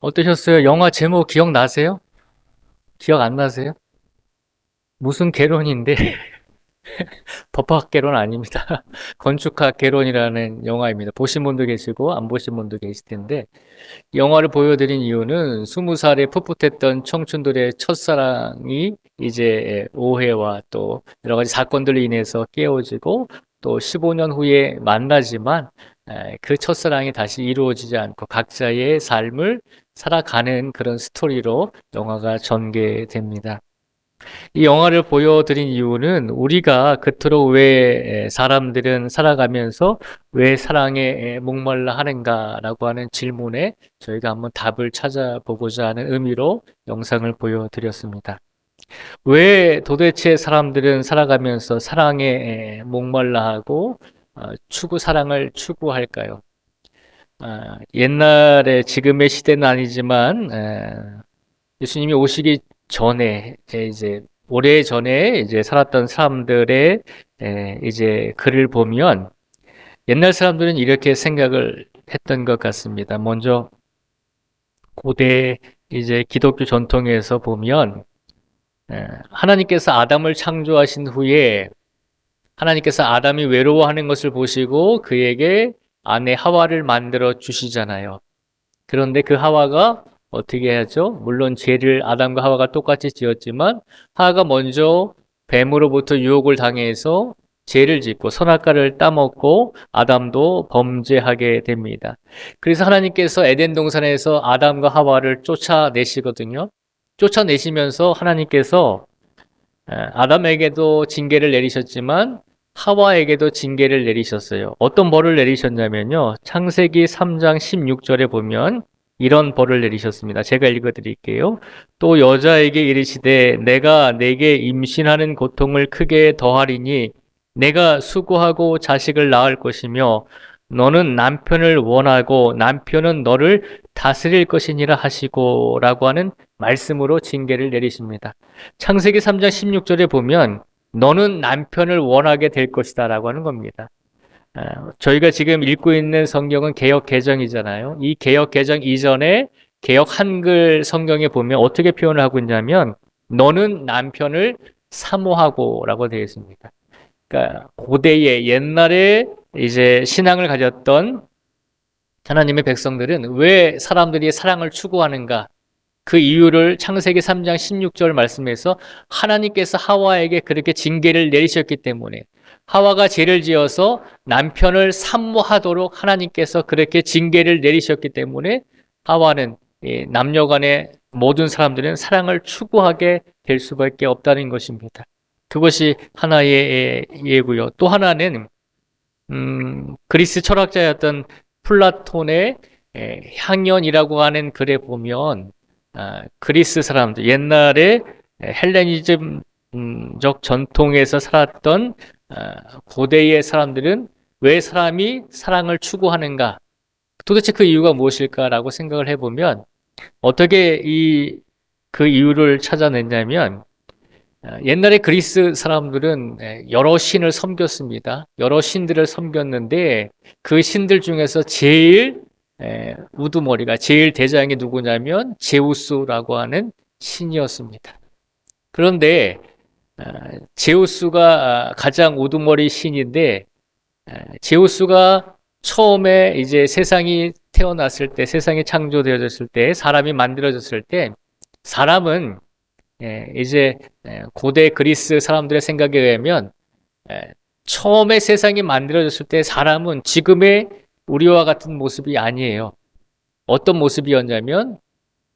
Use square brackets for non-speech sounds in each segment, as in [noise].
어떠셨어요? 영화 제목 기억나세요? 기억 안 나세요? 무슨 개론인데? [laughs] 법학 개론 아닙니다. [laughs] 건축학 개론이라는 영화입니다. 보신 분도 계시고 안 보신 분도 계실 텐데 이 영화를 보여드린 이유는 스무 살에 풋풋했던 청춘들의 첫사랑이 이제 오해와 또 여러 가지 사건들로 인해서 깨어지고 또 15년 후에 만나지만 에, 그 첫사랑이 다시 이루어지지 않고 각자의 삶을 살아가는 그런 스토리로 영화가 전개됩니다. 이 영화를 보여드린 이유는 우리가 그토록 왜 사람들은 살아가면서 왜 사랑에 목말라 하는가라고 하는 질문에 저희가 한번 답을 찾아보고자 하는 의미로 영상을 보여드렸습니다. 왜 도대체 사람들은 살아가면서 사랑에 목말라 하고 어, 추구 사랑을 추구할까요? 아, 옛날에 지금의 시대는 아니지만 에, 예수님이 오시기 전에 이제 오래 전에 이제 살았던 사람들의 에, 이제 글을 보면 옛날 사람들은 이렇게 생각을 했던 것 같습니다. 먼저 고대 이제 기독교 전통에서 보면 에, 하나님께서 아담을 창조하신 후에 하나님께서 아담이 외로워하는 것을 보시고 그에게 아내 하와를 만들어 주시잖아요. 그런데 그 하와가 어떻게 하죠? 물론 죄를 아담과 하와가 똑같이 지었지만 하와가 먼저 뱀으로부터 유혹을 당해서 죄를 짓고 선악과를 따먹고 아담도 범죄하게 됩니다. 그래서 하나님께서 에덴 동산에서 아담과 하와를 쫓아내시거든요. 쫓아내시면서 하나님께서 아담에게도 징계를 내리셨지만 하와에게도 징계를 내리셨어요. 어떤 벌을 내리셨냐면요. 창세기 3장 16절에 보면 이런 벌을 내리셨습니다. 제가 읽어 드릴게요. 또 여자에게 이르시되 내가 내게 임신하는 고통을 크게 더하리니 내가 수고하고 자식을 낳을 것이며 너는 남편을 원하고 남편은 너를 다스릴 것이니라 하시고라고 하는 말씀으로 징계를 내리십니다. 창세기 3장 16절에 보면 너는 남편을 원하게 될 것이다 라고 하는 겁니다. 아, 저희가 지금 읽고 있는 성경은 개혁 개정이잖아요. 이 개혁 개정 이전에 개혁 한글 성경에 보면 어떻게 표현을 하고 있냐면 너는 남편을 사모하고 라고 되어 있습니다. 그러니까 고대의 옛날에 이제 신앙을 가졌던 하나님의 백성들은 왜 사람들이 사랑을 추구하는가? 그 이유를 창세기 3장 16절 말씀에서 하나님께서 하와에게 그렇게 징계를 내리셨기 때문에 하와가 죄를 지어서 남편을 산모하도록 하나님께서 그렇게 징계를 내리셨기 때문에 하와는 남녀 간의 모든 사람들은 사랑을 추구하게 될 수밖에 없다는 것입니다. 그것이 하나의 예고요. 또 하나는 음, 그리스 철학자였던 플라톤의 향연이라고 하는 글에 보면 아, 그리스 사람들 옛날에 헬레니즘적 전통에서 살았던 아, 고대의 사람들은 왜 사람이 사랑을 추구하는가? 도대체 그 이유가 무엇일까라고 생각을 해보면 어떻게 이 그 이유를 찾아냈냐면 아, 옛날에 그리스 사람들은 여러 신을 섬겼습니다. 여러 신들을 섬겼는데 그 신들 중에서 제일 에, 우두머리가 제일 대장이 누구냐면 제우스라고 하는 신이었습니다. 그런데 어, 제우스가 아, 가장 우두머리 신인데 제우스가 처음에 이제 세상이 태어났을 때, 세상이 창조되어졌을 때, 사람이 만들어졌을 때, 사람은 이제 고대 그리스 사람들의 생각에 의하면 처음에 세상이 만들어졌을 때 사람은 지금의 우리와 같은 모습이 아니에요. 어떤 모습이었냐면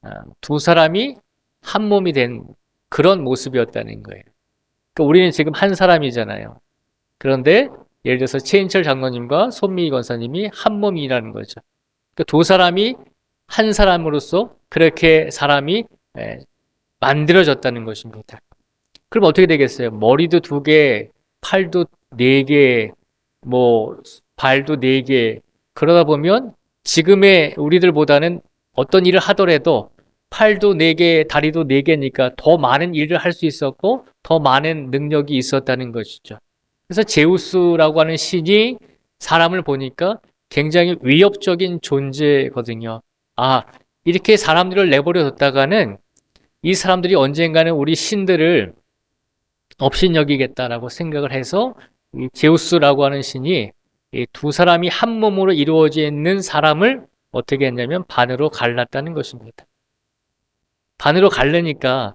아, 두 사람이 한 몸이 된 그런 모습이었다는 거예요. 그러니까 우리는 지금 한 사람이잖아요. 그런데 예를 들어서 최인철 장로님과 손미희 권사님이 한 몸이라는 거죠. 그러니까 두 사람이 한 사람으로서 그렇게 사람이 만들어졌다는 것입니다. 그럼 어떻게 되겠어요? 머리도 두 개, 팔도 네 개, 뭐 발도 네 개, 그러다 보면 지금의 우리들보다는 어떤 일을 하더라도 팔도 네 개, 다리도 네 개니까 더 많은 일을 할 수 있었고 더 많은 능력이 있었다는 것이죠. 그래서 제우스라고 하는 신이 사람을 보니까 굉장히 위협적인 존재거든요. 아, 이렇게 사람들을 내버려 뒀다가는 이 사람들이 언젠가는 우리 신들을 업신여기겠다라고 생각을 해서 이 제우스라고 하는 신이 이 두 사람이 한 몸으로 이루어져 있는 사람을 어떻게 했냐면 반으로 갈랐다는 것입니다. 반으로 갈르니까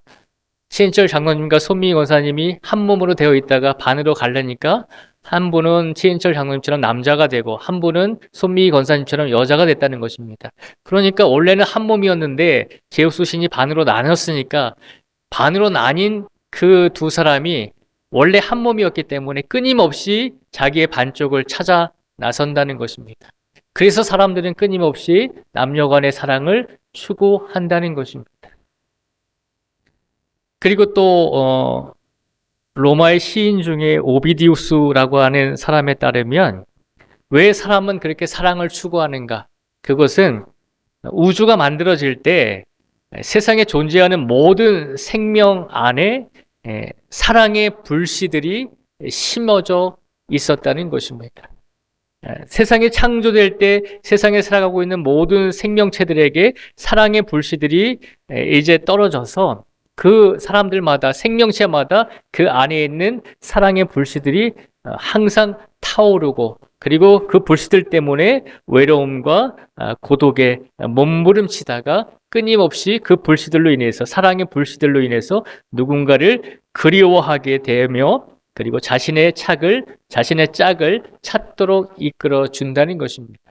최인철 장로님과 손미희 권사님이 한 몸으로 되어 있다가 반으로 갈르니까 한 분은 최인철 장로님처럼 남자가 되고 한 분은 손미희 권사님처럼 여자가 됐다는 것입니다. 그러니까 원래는 한 몸이었는데 제우스 신이 반으로 나눴으니까 반으로 나뉜 그 두 사람이 원래 한 몸이었기 때문에 끊임없이 자기의 반쪽을 찾아 나선다는 것입니다. 그래서 사람들은 끊임없이 남녀 간의 사랑을 추구한다는 것입니다. 그리고 또 어, 로마의 시인 중에 오비디우스라고 하는 사람에 따르면 왜 사람은 그렇게 사랑을 추구하는가? 그것은 우주가 만들어질 때 세상에 존재하는 모든 생명 안에 에, 사랑의 불씨들이 심어져 있었다는 것입니다. 에, 세상이 창조될 때 세상에 살아가고 있는 모든 생명체들에게 사랑의 불씨들이 에, 이제 떨어져서 그 사람들마다 생명체마다 그 안에 있는 사랑의 불씨들이 어, 항상 타오르고 그리고 그 불씨들 때문에 외로움과 아, 고독에 몸부림치다가 끊임없이 그 불씨들로 인해서 사랑의 불씨들로 인해서 누군가를 그리워하게 되며 그리고 자신의 착을 자신의 짝을 찾도록 이끌어 준다는 것입니다.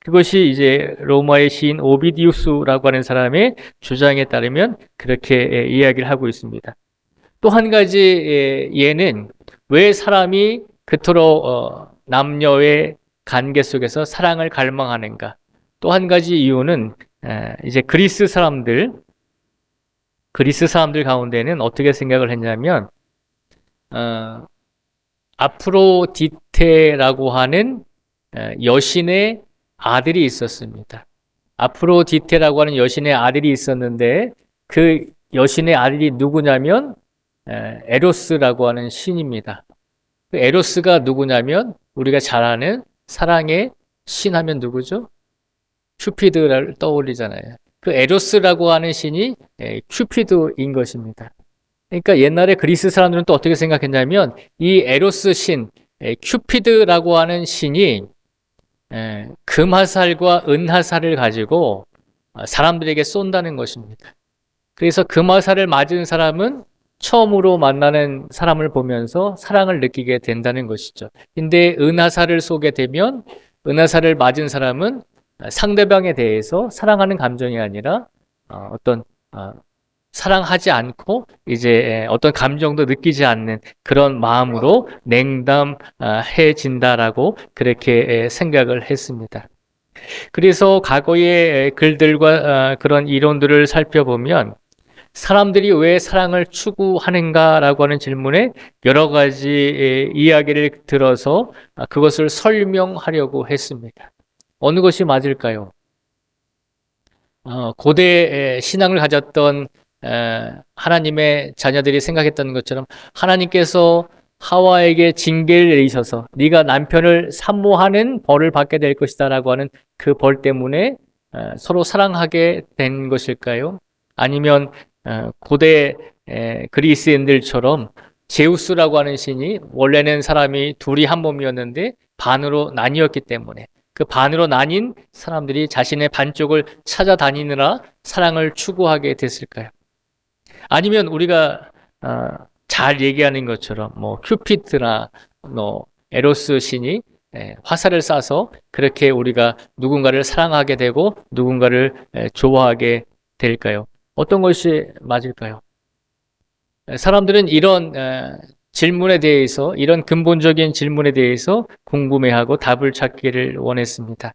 그것이 이제 로마의 시인 오비디우스라고 하는 사람의 주장에 따르면 그렇게 이야기를 하고 있습니다. 또 한 가지 예는 왜 사람이 그토록 어, 남녀의 관계 속에서 사랑을 갈망하는가? 또 한 가지 이유는 이제 그리스 사람들 그리스 사람들 가운데는 어떻게 생각을 했냐면 어, 아프로디테라고 하는 여신의 아들이 있었습니다. 아프로디테라고 하는 여신의 아들이 있었는데 그 여신의 아들이 누구냐면 에로스라고 하는 신입니다. 그 에로스가 누구냐면 우리가 잘 아는 사랑의 신 하면 누구죠? 큐피드를 떠올리잖아요. 그 에로스라고 하는 신이 큐피드인 것입니다. 그러니까 옛날에 그리스 사람들은 또 어떻게 생각했냐면 이 에로스 신, 큐피드라고 하는 신이 금화살과 은화살을 가지고 사람들에게 쏜다는 것입니다. 그래서 금화살을 맞은 사람은 처음으로 만나는 사람을 보면서 사랑을 느끼게 된다는 것이죠. 근데 은하사를 쏘게 되면 은하사를 맞은 사람은 상대방에 대해서 사랑하는 감정이 아니라 어, 어떤 어, 사랑하지 않고 이제 어떤 감정도 느끼지 않는 그런 마음으로 냉담해진다라고 그렇게 생각을 했습니다. 그래서 과거의 글들과 어, 그런 이론들을 살펴보면 사람들이 왜 사랑을 추구하는가라고 하는 질문에 여러 가지 이야기를 들어서 그것을 설명하려고 했습니다. 어느 것이 맞을까요? 어, 고대 신앙을 가졌던 하나님의 자녀들이 생각했던 것처럼 하나님께서 하와에게 징계를 내리셔서 네가 남편을 산모하는 벌을 받게 될 것이다라고 하는 그 벌 때문에 서로 사랑하게 된 것일까요? 아니면 어, 고대 그리스인들처럼 제우스라고 하는 신이 원래는 사람이 둘이 한 몸이었는데 반으로 나뉘었기 때문에 그 반으로 나뉜 사람들이 자신의 반쪽을 찾아다니느라 사랑을 추구하게 됐을까요? 아니면 우리가 어, 잘 얘기하는 것처럼 뭐 큐피트나 뭐 에로스 신이 화살을 쏴서 그렇게 우리가 누군가를 사랑하게 되고 누군가를 좋아하게 될까요? 어떤 것이 맞을까요? 사람들은 이런 질문에 대해서 이런 근본적인 질문에 대해서 궁금해하고 답을 찾기를 원했습니다.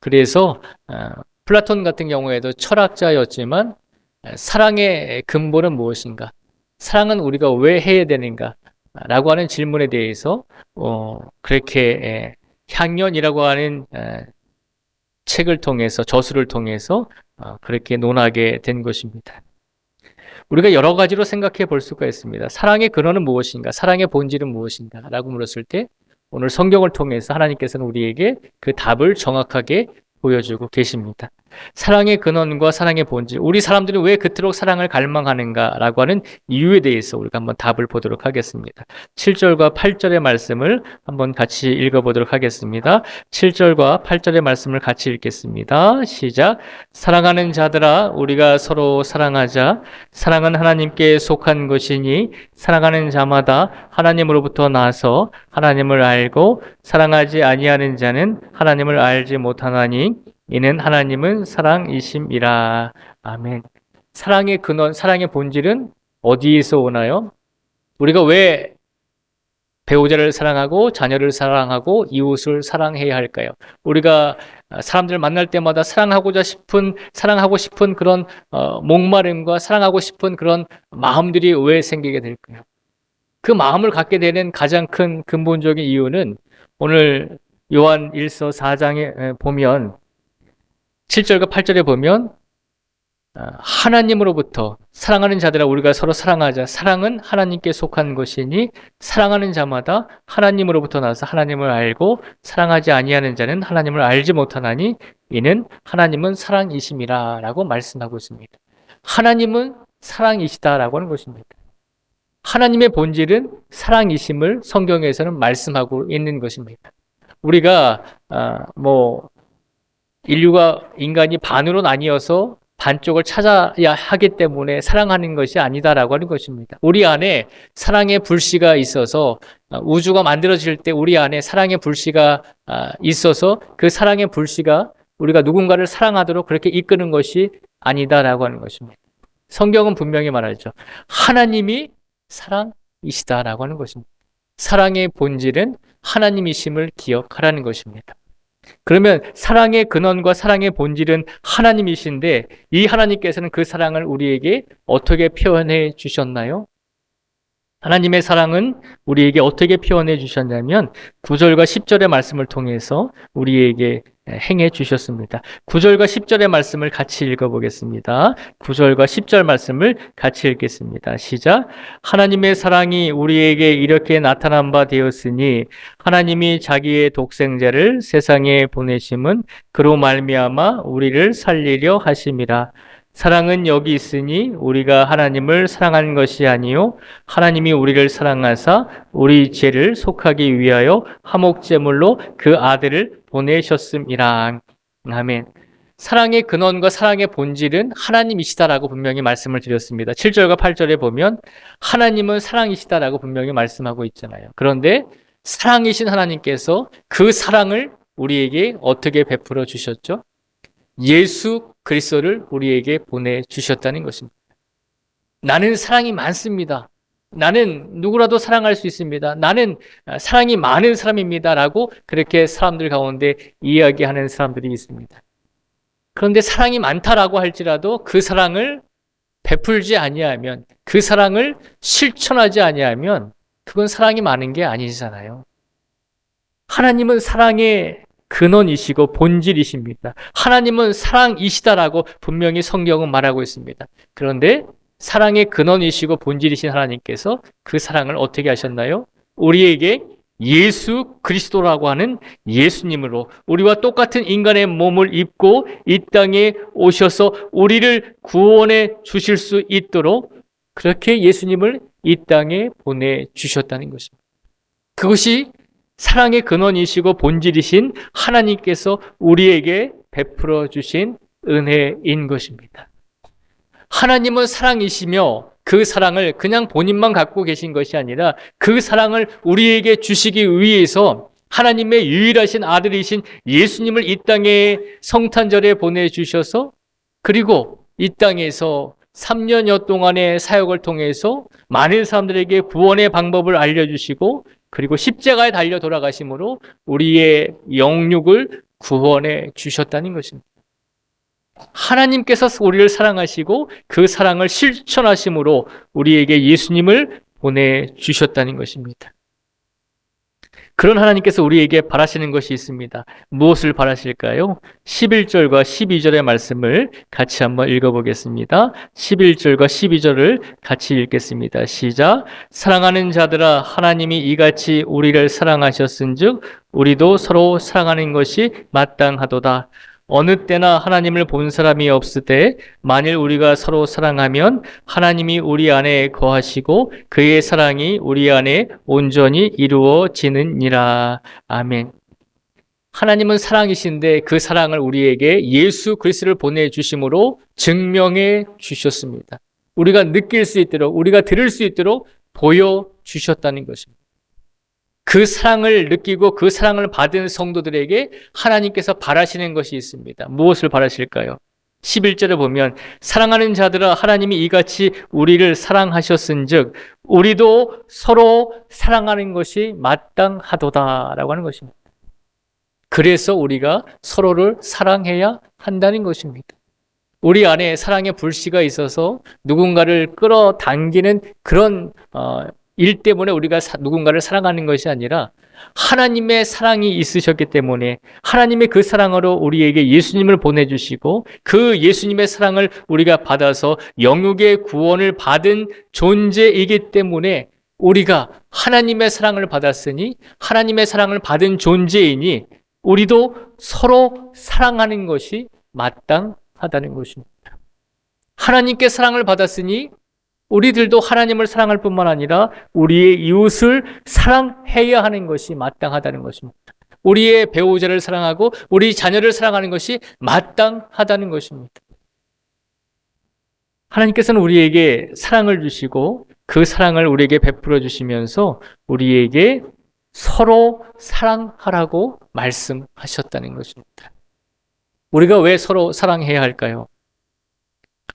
그래서 어, 플라톤 같은 경우에도 철학자였지만 사랑의 근본은 무엇인가? 사랑은 우리가 왜 해야 되는가? 라고 하는 질문에 대해서 어, 그렇게 향연이라고 하는 책을 통해서 저수를 통해서 어, 그렇게 논하게 된 것입니다. 우리가 여러 가지로 생각해 볼 수가 있습니다. 사랑의 근원은 무엇인가? 사랑의 본질은 무엇인가? 라고 물었을 때 오늘 성경을 통해서 하나님께서는 우리에게 그 답을 정확하게 보여주고 계십니다. 사랑의 근원과 사랑의 본질, 우리 사람들이 왜 그토록 사랑을 갈망하는가라고 하는 이유에 대해서 우리가 한번 답을 보도록 하겠습니다. 7절과 8절의 말씀을 한번 같이 읽어보도록 하겠습니다. 7절과 8절의 말씀을 같이 읽겠습니다. 시작. 사랑하는 자들아, 우리가 서로 사랑하자. 사랑은 하나님께 속한 것이니, 사랑하는 자마다 하나님으로부터 나서 하나님을 알고, 사랑하지 아니하는 자는 하나님을 알지 못하나니, 이는 하나님은 사랑이심이라. 아멘. 사랑의 근원, 사랑의 본질은 어디에서 오나요? 우리가 왜 배우자를 사랑하고 자녀를 사랑하고 이웃을 사랑해야 할까요? 우리가 사람들을 만날 때마다 사랑하고자 싶은 사랑하고 싶은 그런 어, 목마름과 사랑하고 싶은 그런 마음들이 왜 생기게 될까요? 그 마음을 갖게 되는 가장 큰 근본적인 이유는 오늘 요한 1서 4장에 보면 7절과 8절에 보면 아, 하나님으로부터 사랑하는 자들아 우리가 서로 사랑하자. 사랑은 하나님께 속한 것이니 사랑하는 자마다 하나님으로부터 나서 하나님을 알고 사랑하지 아니하는 자는 하나님을 알지 못하나니 이는 하나님은 사랑이심이라라고 말씀하고 있습니다. 하나님은 사랑이시다라고 하는 것입니다. 하나님의 본질은 사랑이심을 성경에서는 말씀하고 있는 것입니다. 우리가 아, 뭐 인류가 인간이 반으로 나뉘어서 반쪽을 찾아야 하기 때문에 사랑하는 것이 아니다라고 하는 것입니다. 우리 안에 사랑의 불씨가 있어서 아, 우주가 만들어질 때 우리 안에 사랑의 불씨가 아, 있어서 그 사랑의 불씨가 우리가 누군가를 사랑하도록 그렇게 이끄는 것이 아니다라고 하는 것입니다. 성경은 분명히 말하죠. 하나님이 사랑이시다라고 하는 것입니다. 사랑의 본질은 하나님이심을 기억하라는 것입니다. 그러면 사랑의 근원과 사랑의 본질은 하나님이신데 이 하나님께서는 그 사랑을 우리에게 어떻게 표현해 주셨나요? 하나님의 사랑은 우리에게 어떻게 표현해 주셨냐면 9절과 10절의 말씀을 통해서 우리에게 행해 주셨습니다. 9절과 10절의 말씀을 같이 읽어보겠습니다. 9절과 10절 말씀을 같이 읽겠습니다. 시작. 하나님의 사랑이 우리에게 이렇게 나타난 바 되었으니 하나님이 자기의 독생자를 세상에 보내심은 그로 말미암아 우리를 살리려 하심이라. 사랑은 여기 있으니 우리가 하나님을 사랑한 것이 아니요 하나님이 우리를 사랑하사 우리 죄를 속하기 위하여 화목제물로 그 아들을 보내셨음이라. 아멘. 사랑의 근원과 사랑의 본질은 하나님이시다라고 분명히 말씀을 드렸습니다. 7절과 8절에 보면 하나님은 사랑이시다라고 분명히 말씀하고 있잖아요. 그런데 사랑이신 하나님께서 그 사랑을 우리에게 어떻게 베풀어 주셨죠? 예수 그리스도를 우리에게 보내 주셨다는 것입니다. 나는 사랑이 많습니다. 나는 누구라도 사랑할 수 있습니다. 나는 사랑이 많은 사람입니다 라고 그렇게 사람들 가운데 이야기하는 사람들이 있습니다. 그런데 사랑이 많다라고 할지라도 그 사랑을 베풀지 아니하면 그 사랑을 실천하지 아니하면 그건 사랑이 많은 게 아니잖아요. 하나님은 사랑의 근원이시고 본질이십니다. 하나님은 사랑이시다라고 분명히 성경은 말하고 있습니다. 그런데 사랑의 근원이시고 본질이신 하나님께서 그 사랑을 어떻게 하셨나요? 우리에게 예수 그리스도라고 하는 예수님으로 우리와 똑같은 인간의 몸을 입고 이 땅에 오셔서 우리를 구원해 주실 수 있도록 그렇게 예수님을 이 땅에 보내 주셨다는 것입니다. 그것이 사랑의 근원이시고 본질이신 하나님께서 우리에게 베풀어 주신 은혜인 것입니다. 하나님은 사랑이시며 그 사랑을 그냥 본인만 갖고 계신 것이 아니라 그 사랑을 우리에게 주시기 위해서 하나님의 유일하신 아들이신 예수님을 이 땅에 성탄절에 보내주셔서 그리고 이 땅에서 3년여 동안의 사역을 통해서 많은 사람들에게 구원의 방법을 알려주시고 그리고 십자가에 달려 돌아가심으로 우리의 영육을 구원해 주셨다는 것입니다. 하나님께서 우리를 사랑하시고 그 사랑을 실천하심으로 우리에게 예수님을 보내주셨다는 것입니다. 그런 하나님께서 우리에게 바라시는 것이 있습니다. 무엇을 바라실까요? 11절과 12절의 말씀을 같이 한번 읽어보겠습니다. 11절과 12절을 같이 읽겠습니다. 시작. 사랑하는 자들아 하나님이 이같이 우리를 사랑하셨은 즉 우리도 서로 사랑하는 것이 마땅하도다. 어느 때나 하나님을 본 사람이 없을 때 만일 우리가 서로 사랑하면 하나님이 우리 안에 거하시고 그의 사랑이 우리 안에 온전히 이루어지느니라. 아멘. 하나님은 사랑이신데 그 사랑을 우리에게 예수 그리스도를 보내 주심으로 증명해 주셨습니다. 우리가 느낄 수 있도록 우리가 들을 수 있도록 보여 주셨다는 것입니다. 그 사랑을 느끼고 그 사랑을 받은 성도들에게 하나님께서 바라시는 것이 있습니다. 무엇을 바라실까요? 11절에 보면 사랑하는 자들아 하나님이 이같이 우리를 사랑하셨은즉 우리도 서로 사랑하는 것이 마땅하도다라고 하는 것입니다. 그래서 우리가 서로를 사랑해야 한다는 것입니다. 우리 안에 사랑의 불씨가 있어서 누군가를 끌어당기는 그런 어, 일 때문에 우리가 사, 누군가를 사랑하는 것이 아니라 하나님의 사랑이 있으셨기 때문에 하나님의 그 사랑으로 우리에게 예수님을 보내주시고 그 예수님의 사랑을 우리가 받아서 영육의 구원을 받은 존재이기 때문에 우리가 하나님의 사랑을 받았으니 하나님의 사랑을 받은 존재이니 우리도 서로 사랑하는 것이 마땅하다는 것입니다. 하나님께 사랑을 받았으니 우리들도 하나님을 사랑할 뿐만 아니라 우리의 이웃을 사랑해야 하는 것이 마땅하다는 것입니다. 우리의 배우자를 사랑하고 우리 자녀를 사랑하는 것이 마땅하다는 것입니다. 하나님께서는 우리에게 사랑을 주시고 그 사랑을 우리에게 베풀어 주시면서 우리에게 서로 사랑하라고 말씀하셨다는 것입니다. 우리가 왜 서로 사랑해야 할까요?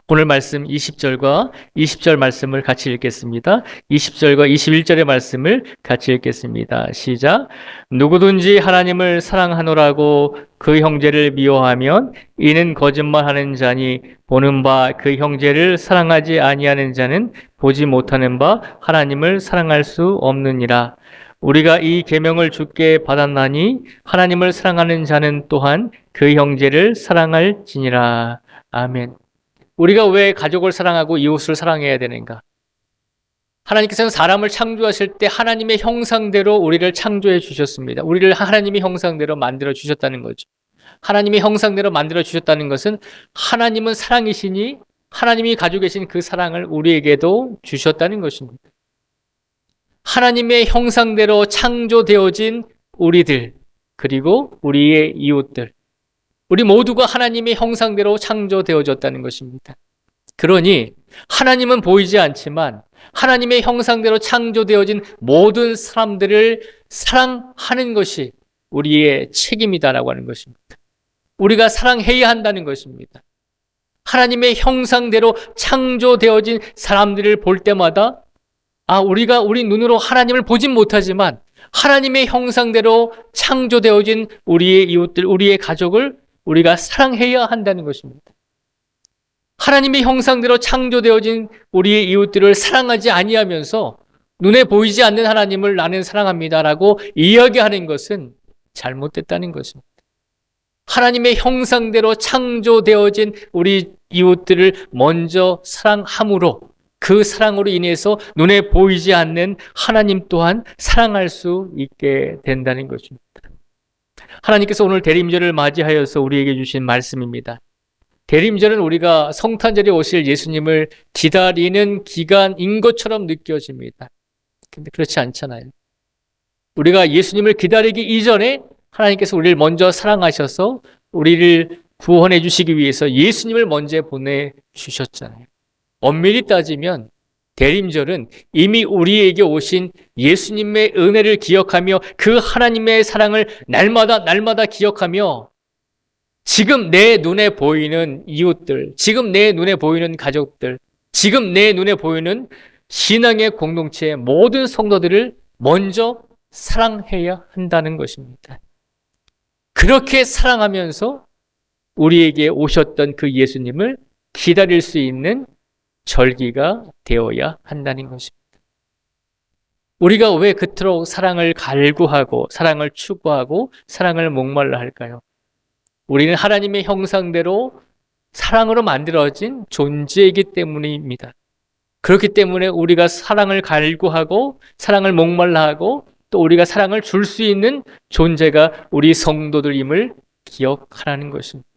오늘 말씀 20절과 20절 말씀을 같이 읽겠습니다. 20절과 21절의 말씀을 같이 읽겠습니다. 시작. 누구든지 하나님을 사랑하노라고 그 형제를 미워하면 이는 거짓말하는 자니 보는 바 그 형제를 사랑하지 아니하는 자는 보지 못하는 바 하나님을 사랑할 수 없느니라. 우리가 이 계명을 주께 받았나니 하나님을 사랑하는 자는 또한 그 형제를 사랑할지니라. 아멘. 우리가 왜 가족을 사랑하고 이웃을 사랑해야 되는가? 하나님께서는 사람을 창조하실 때 하나님의 형상대로 우리를 창조해 주셨습니다. 우리를 하나님의 형상대로 만들어 주셨다는 거죠. 하나님의 형상대로 만들어 주셨다는 것은 하나님은 사랑이시니 하나님이 가지고 계신 그 사랑을 우리에게도 주셨다는 것입니다. 하나님의 형상대로 창조되어진 우리들, 그리고 우리의 이웃들, 우리 모두가 하나님의 형상대로 창조되어졌다는 것입니다. 그러니 하나님은 보이지 않지만 하나님의 형상대로 창조되어진 모든 사람들을 사랑하는 것이 우리의 책임이다라고 하는 것입니다. 우리가 사랑해야 한다는 것입니다. 하나님의 형상대로 창조되어진 사람들을 볼 때마다 아, 우리가 우리 눈으로 하나님을 보진 못하지만 하나님의 형상대로 창조되어진 우리의 이웃들, 우리의 가족을 우리가 사랑해야 한다는 것입니다. 하나님의 형상대로 창조되어진 우리의 이웃들을 사랑하지 아니하면서 눈에 보이지 않는 하나님을 나는 사랑합니다라고 이야기하는 것은 잘못됐다는 것입니다. 하나님의 형상대로 창조되어진 우리 이웃들을 먼저 사랑함으로 그 사랑으로 인해서 눈에 보이지 않는 하나님 또한 사랑할 수 있게 된다는 것입니다. 하나님께서 오늘 대림절을 맞이하여서 우리에게 주신 말씀입니다. 대림절은 우리가 성탄절에 오실 예수님을 기다리는 기간인 것처럼 느껴집니다. 근데 그렇지 않잖아요. 우리가 예수님을 기다리기 이전에 하나님께서 우리를 먼저 사랑하셔서 우리를 구원해 주시기 위해서 예수님을 먼저 보내 주셨잖아요. 엄밀히 따지면 대림절은 이미 우리에게 오신 예수님의 은혜를 기억하며 그 하나님의 사랑을 날마다 날마다 기억하며 지금 내 눈에 보이는 이웃들, 지금 내 눈에 보이는 가족들, 지금 내 눈에 보이는 신앙의 공동체의 모든 성도들을 먼저 사랑해야 한다는 것입니다. 그렇게 사랑하면서 우리에게 오셨던 그 예수님을 기다릴 수 있는 절기가 되어야 한다는 것입니다. 우리가 왜 그토록 사랑을 갈구하고 사랑을 추구하고 사랑을 목말라 할까요? 우리는 하나님의 형상대로 사랑으로 만들어진 존재이기 때문입니다. 그렇기 때문에 우리가 사랑을 갈구하고 사랑을 목말라 하고 또 우리가 사랑을 줄 수 있는 존재가 우리 성도들임을 기억하라는 것입니다.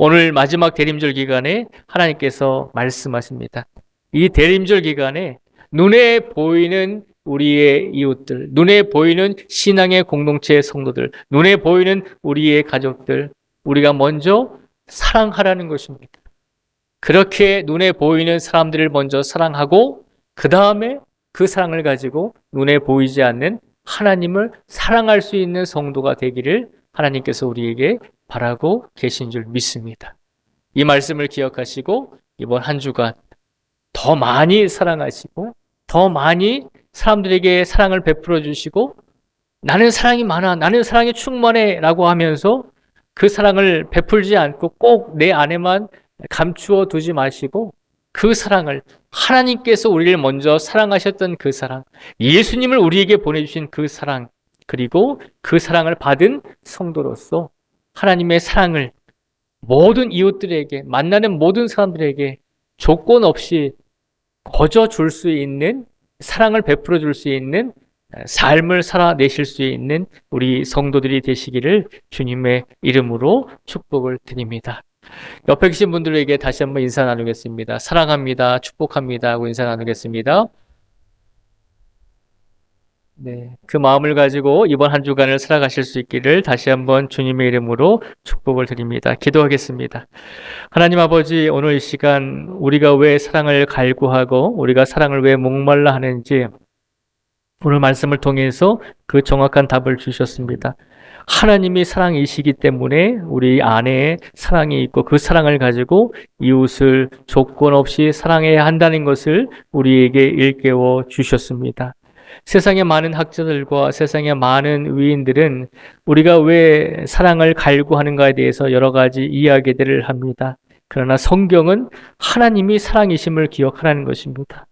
오늘 마지막 대림절 기간에 하나님께서 말씀하십니다. 이 대림절 기간에 눈에 보이는 우리의 이웃들, 눈에 보이는 신앙의 공동체의 성도들, 눈에 보이는 우리의 가족들, 우리가 먼저 사랑하라는 것입니다. 그렇게 눈에 보이는 사람들을 먼저 사랑하고, 그 다음에 그 사랑을 가지고 눈에 보이지 않는 하나님을 사랑할 수 있는 성도가 되기를 하나님께서 우리에게 바라고 계신 줄 믿습니다. 이 말씀을 기억하시고 이번 한 주간 더 많이 사랑하시고 더 많이 사람들에게 사랑을 베풀어 주시고 나는 사랑이 많아, 나는 사랑이 충만해 라고 하면서 그 사랑을 베풀지 않고 꼭 내 안에만 감추어 두지 마시고 그 사랑을 하나님께서 우리를 먼저 사랑하셨던 그 사랑, 예수님을 우리에게 보내주신 그 사랑, 그리고 그 사랑을 받은 성도로서 하나님의 사랑을 모든 이웃들에게, 만나는 모든 사람들에게 조건 없이 거저 줄 수 있는 사랑을 베풀어 줄 수 있는 삶을 살아내실 수 있는 우리 성도들이 되시기를 주님의 이름으로 축복을 드립니다. 옆에 계신 분들에게 다시 한번 인사 나누겠습니다. 사랑합니다. 축복합니다. 하고 인사 나누겠습니다. 네. 그 마음을 가지고 이번 한 주간을 살아가실 수 있기를 다시 한번 주님의 이름으로 축복을 드립니다. 기도하겠습니다. 하나님 아버지, 오늘 이 시간 우리가 왜 사랑을 갈구하고 우리가 사랑을 왜 목말라 하는지 오늘 말씀을 통해서 그 정확한 답을 주셨습니다. 하나님이 사랑이시기 때문에 우리 안에 사랑이 있고 그 사랑을 가지고 이웃을 조건 없이 사랑해야 한다는 것을 우리에게 일깨워 주셨습니다. 세상의 많은 학자들과 세상의 많은 위인들은 우리가 왜 사랑을 갈구하는가에 대해서 여러 가지 이야기들을 합니다. 그러나 성경은 하나님이 사랑이심을 기억하라는 것입니다.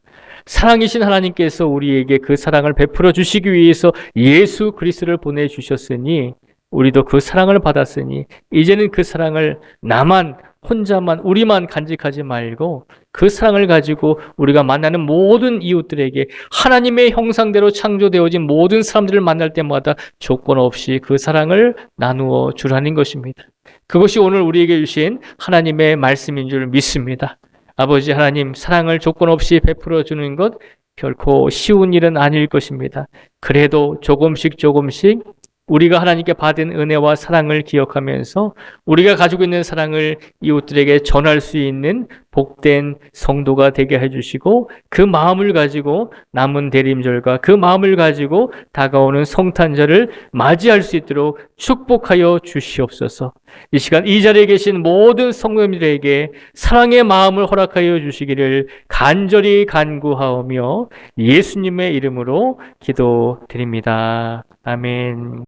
사랑이신 하나님께서 우리에게 그 사랑을 베풀어 주시기 위해서 예수 그리스도를 보내 주셨으니 우리도 그 사랑을 받았으니 이제는 그 사랑을 나만 혼자만 우리만 간직하지 말고 그 사랑을 가지고 우리가 만나는 모든 이웃들에게 하나님의 형상대로 창조되어진 모든 사람들을 만날 때마다 조건 없이 그 사랑을 나누어 주라는 것입니다. 그것이 오늘 우리에게 주신 하나님의 말씀인 줄 믿습니다. 아버지 하나님 사랑을 조건 없이 베풀어 주는 것 결코 쉬운 일은 아닐 것입니다. 그래도 조금씩 조금씩 우리가 하나님께 받은 은혜와 사랑을 기억하면서 우리가 가지고 있는 사랑을 이웃들에게 전할 수 있는 복된 성도가 되게 해주시고 그 마음을 가지고 남은 대림절과 그 마음을 가지고 다가오는 성탄절을 맞이할 수 있도록 축복하여 주시옵소서. 이 시간 이 자리에 계신 모든 성도님들에게 사랑의 마음을 허락하여 주시기를 간절히 간구하오며 예수님의 이름으로 기도드립니다. 아멘.